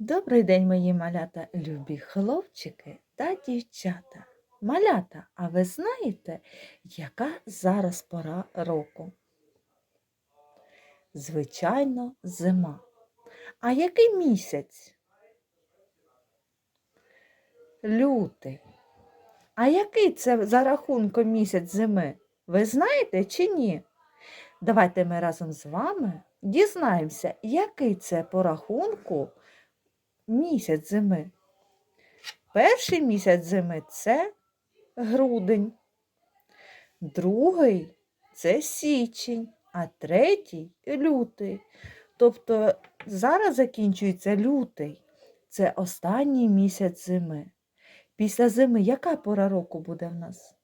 Добрий день, мої малята, любі хлопчики та дівчата. Малята, а ви знаєте, яка зараз пора року? Звичайно, зима. А який місяць? Лютий. А який це за рахунком місяць зими? Ви знаєте чи ні? Давайте ми разом з вами дізнаємося, який це по рахунку місяць зими. Перший місяць зими це грудень, другий це січень, а третій лютий. Тобто зараз закінчується лютий. Це останній місяць зими. Після зими яка пора року буде в нас?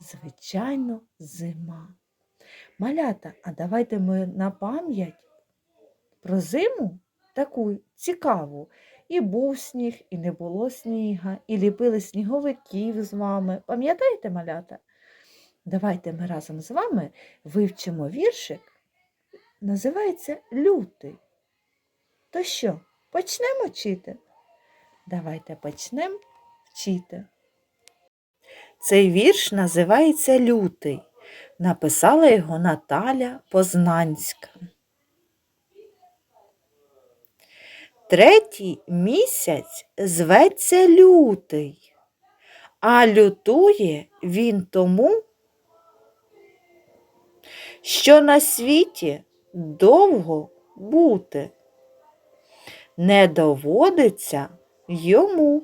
Звичайно, зима. Малята, а давайте ми на пам'ять про зиму таку цікаву. І був сніг, і не було сніга, і ліпили сніговиків з вами. Пам'ятаєте, малята? Давайте ми разом з вами вивчимо віршик. Називається Лютий. То що, почнемо вчити? Давайте почнемо вчити. Цей вірш називається Лютий. Написала його Наталя Познанська. Третій місяць зветься лютий, а лютує він тому, що на світі довго бути не доводиться йому.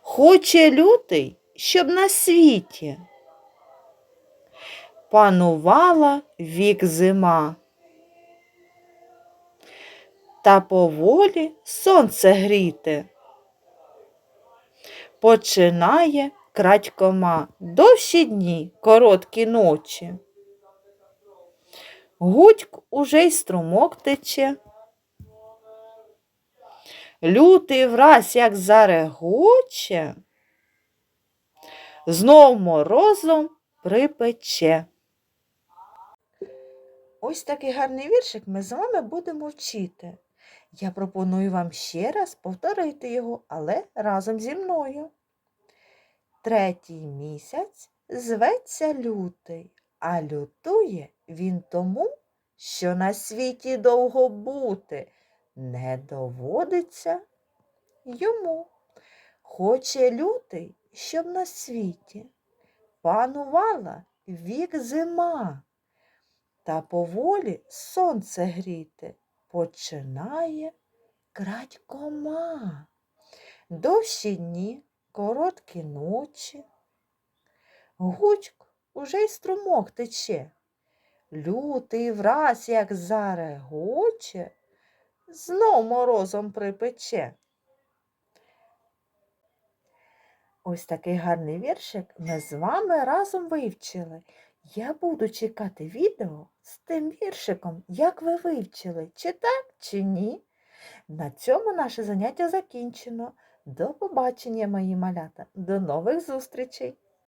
Хоче лютий, щоб на світі панувала вік зима. Та поволі сонце гріти. Починає крадькома довші дні, короткі ночі. Гудьк уже й струмок тече. Лютий враз, як зарегоче, знов морозом припече. Ось такий гарний віршик ми з вами будемо вчити. Я пропоную вам ще раз повторити його, але разом зі мною. Третій місяць зветься лютий, а лютує він тому, що на світі довго бути не доводиться йому. Хоче лютий, щоб на світі панувала вік зима, та поволі сонце гріти починає крадькома. Довші дні, короткі ночі. Гучк уже й струмок тече. Лютий враз, як зарегоче, знов морозом припече. Ось такий гарний віршик ми з вами разом вивчили. Я буду чекати відео з тим віршиком, як ви вивчили, чи так, чи ні. На цьому наше заняття закінчено. До побачення, мої малята. До нових зустрічей!